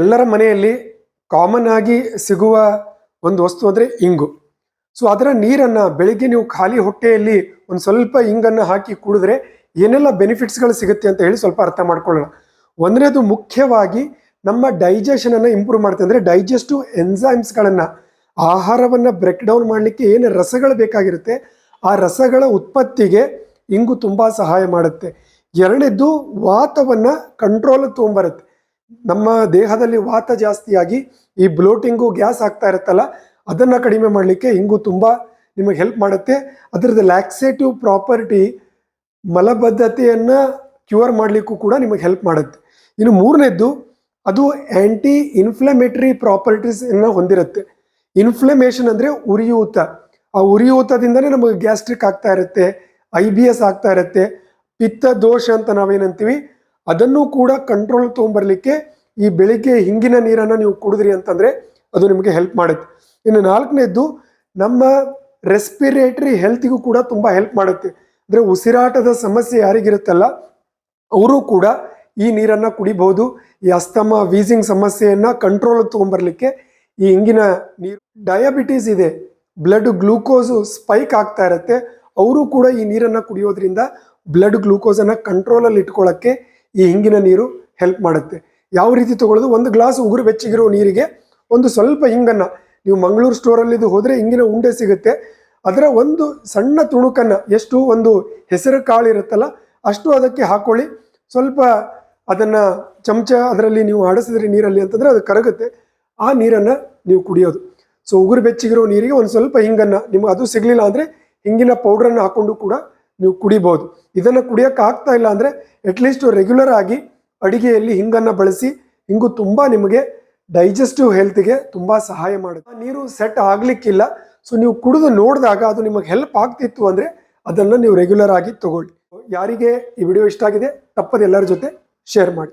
ಎಲ್ಲರ ಮನೆಯಲ್ಲಿ ಕಾಮನ್ ಆಗಿ ಸಿಗುವ ಒಂದು ವಸ್ತು ಅಂದರೆ ಇಂಗು. ಸೊ ಅದರ ನೀರನ್ನು ಬೆಳಿಗ್ಗೆ ನೀವು ಖಾಲಿ ಹೊಟ್ಟೆಯಲ್ಲಿ ಒಂದು ಸ್ವಲ್ಪ ಇಂಗನ್ನು ಹಾಕಿ ಕುಡಿದ್ರೆ ಏನೆಲ್ಲ ಬೆನಿಫಿಟ್ಸ್ಗಳು ಸಿಗುತ್ತೆ ಅಂತ ಹೇಳಿ ಸ್ವಲ್ಪ ಅರ್ಥ ಮಾಡ್ಕೊಳ್ಳೋಣ. ಒಂದನೇದು ಮುಖ್ಯವಾಗಿ ನಮ್ಮ ಡೈಜೆಷನನ್ನು ಇಂಪ್ರೂವ್ ಮಾಡುತ್ತೆ ಅಂದರೆ ಡೈಜೆಸ್ಟಿವ್ ಎನ್ಸೈಮ್ಸ್ಗಳನ್ನು ಆಹಾರವನ್ನು ಬ್ರೇಕ್ ಡೌನ್ ಮಾಡಲಿಕ್ಕೆ ಏನು ರಸಗಳು ಬೇಕಾಗಿರುತ್ತೆ, ಆ ರಸಗಳ ಉತ್ಪತ್ತಿಗೆ ಇಂಗು ತುಂಬ ಸಹಾಯ ಮಾಡುತ್ತೆ. ಎರಡನೇದು ವಾತವನ್ನು ಕಂಟ್ರೋಲ್ ತೊಗೊಂಬರುತ್ತೆ. ನಮ್ಮ ದೇಹದಲ್ಲಿ ವಾತ ಜಾಸ್ತಿಯಾಗಿ ಈ ಬ್ಲೋಟಿಂಗು ಗ್ಯಾಸ್ ಆಗ್ತಾ ಇರುತ್ತಲ್ಲ, ಅದನ್ನು ಕಡಿಮೆ ಮಾಡಲಿಕ್ಕೆ ಹಿಂಗು ತುಂಬ ನಿಮಗೆ ಹೆಲ್ಪ್ ಮಾಡುತ್ತೆ. ಅದರದ್ದು ಲ್ಯಾಕ್ಸೇಟಿವ್ ಪ್ರಾಪರ್ಟಿ ಮಲಬದ್ಧತೆಯನ್ನು ಕ್ಯೂರ್ ಮಾಡಲಿಕ್ಕೂ ಕೂಡ ನಿಮಗೆ ಹೆಲ್ಪ್ ಮಾಡುತ್ತೆ. ಇನ್ನು ಮೂರನೇದ್ದು, ಅದು ಆ್ಯಂಟಿ ಇನ್ಫ್ಲಮೇಟರಿ ಪ್ರಾಪರ್ಟೀಸನ್ನು ಹೊಂದಿರುತ್ತೆ. ಇನ್ಫ್ಲಮೇಷನ್ ಅಂದರೆ ಉರಿಯೂತ. ಆ ಉರಿಯೂತದಿಂದನೇ ನಮಗೆ ಗ್ಯಾಸ್ಟ್ರಿಕ್ ಆಗ್ತಾ ಇರುತ್ತೆ ಐ ಬಿ ಎಸ್ ಆಗ್ತಾ ಇರುತ್ತೆ, ಪಿತ್ತ ದೋಷ ಅಂತ ನಾವೇನಂತೀವಿ ಅದನ್ನು ಕೂಡ ಕಂಟ್ರೋಲ್ ತೊಗೊಂಬರ್ಲಿಕ್ಕೆ ಈ ಬೆಳಿಗ್ಗೆ ಹಿಂಗಿನ ನೀರನ್ನು ನೀವು ಕುಡಿದ್ರಿ ಅಂತಂದರೆ ಅದು ನಿಮಗೆ ಹೆಲ್ಪ್ ಮಾಡುತ್ತೆ. ಇನ್ನು ನಾಲ್ಕನೇದ್ದು ನಮ್ಮ ರೆಸ್ಪಿರೇಟರಿ ಹೆಲ್ತಿಗೂ ಕೂಡ ತುಂಬ ಹೆಲ್ಪ್ ಮಾಡುತ್ತೆ. ಅಂದರೆ ಉಸಿರಾಟದ ಸಮಸ್ಯೆ ಯಾರಿಗಿರುತ್ತಲ್ಲ, ಅವರು ಕೂಡ ಈ ನೀರನ್ನು ಕುಡಿಬಹುದು. ಈ ಅಸ್ತಮ ವೀಸಿಂಗ್ ಸಮಸ್ಯೆಯನ್ನು ಕಂಟ್ರೋಲ್ ತೊಗೊಂಬರ್ಲಿಕ್ಕೆ ಈ ಹಿಂಗಿನ ನೀರು. ಡಯಾಬಿಟೀಸ್ ಇದೆ ಬ್ಲಡ್ ಗ್ಲೂಕೋಸು ಸ್ಪೈಕ್ ಆಗ್ತಾ ಇರುತ್ತೆ. ಅವರು ಕೂಡ ಈ ನೀರನ್ನು ಕುಡಿಯೋದ್ರಿಂದ ಬ್ಲಡ್ ಗ್ಲೂಕೋಸನ್ನು ಕಂಟ್ರೋಲಲ್ಲಿ ಇಟ್ಕೊಳ್ಳೋಕ್ಕೆ ಈ ಹಿಂಗಿನ ನೀರು ಹೆಲ್ಪ್ ಮಾಡುತ್ತೆ. ಯಾವ ರೀತಿ ತಗೊಳ್ಳೋದು? ಒಂದು ಗ್ಲಾಸ್ ಉಗುರು ಬೆಚ್ಚಗಿರೋ ನೀರಿಗೆ ಒಂದು ಸ್ವಲ್ಪ ಹಿಂಗನ್ನು, ನೀವು ಮಂಗಳೂರು ಸ್ಟೋರಲ್ಲಿ ಇದು ಹೋದರೆ ಹಿಂಗಿನ ಉಂಡೆ ಸಿಗುತ್ತೆ. ಅದರ ಒಂದು ಸಣ್ಣ ತುಣುಕನ್ನು, ಎಷ್ಟು ಒಂದು ಹೆಸರು ಕಾಳು ಇರುತ್ತಲ್ಲ, ಅಷ್ಟು ಅದಕ್ಕೆ ಹಾಕೊಳ್ಳಿ. ಸ್ವಲ್ಪ ಅದನ್ನು ಚಮಚ ಅದರಲ್ಲಿ ನೀವು ಆಡಿಸಿದ್ರಿ ನೀರಲ್ಲಿ ಅಂತಂದರೆ ಅದು ಕರಗುತ್ತೆ. ಆ ನೀರನ್ನು ನೀವು ಕುಡಿಯೋದು. ಸೊ ಉಗುರು ಬೆಚ್ಚಗಿರೋ ನೀರಿಗೆ ಒಂದು ಸ್ವಲ್ಪ ಹಿಂಗನ್ನು, ನಿಮಗೆ ಅದು ಸಿಗಲಿಲ್ಲ ಅಂದರೆ ಹಿಂಗಿನ ಪೌಡ್ರನ್ನು ಹಾಕ್ಕೊಂಡು ಕೂಡ ನೀವು ಕುಡಿಬೋದು. ಇದನ್ನು ಕುಡಿಯೋಕ್ಕಾಗ್ತಾ ಇಲ್ಲ ಅಂದರೆ ಅಟ್ಲೀಸ್ಟ್ ರೆಗ್ಯುಲರ್ ಆಗಿ ಅಡಿಗೆಯಲ್ಲಿ ಹಿಂಗನ್ನು ಬಳಸಿ ಹಿಂಗು ತುಂಬ ನಿಮಗೆ ಡೈಜೆಸ್ಟಿವ್ ಹೆಲ್ತ್ಗೆ ತುಂಬ ಸಹಾಯ ಮಾಡುತ್ತೆ. ನೀರು ಸೆಟ್ ಆಗಲಿಕ್ಕಿಲ್ಲ. ಸೊ ನೀವು ಕುಡಿದು ನೋಡಿದಾಗ ಅದು ನಿಮಗೆ ಹೆಲ್ಪ್ ಆಗ್ತಿತ್ತು ಅಂದರೆ ಅದನ್ನು ನೀವು ರೆಗ್ಯುಲರ್ ಆಗಿ ತಗೊಳ್ಳಿ. ಯಾರಿಗೆ ಈ ವಿಡಿಯೋ ಇಷ್ಟ ಆಗಿದೆ, ತಪ್ಪದೆ ಎಲ್ಲರ ಜೊತೆ ಶೇರ್ ಮಾಡಿ.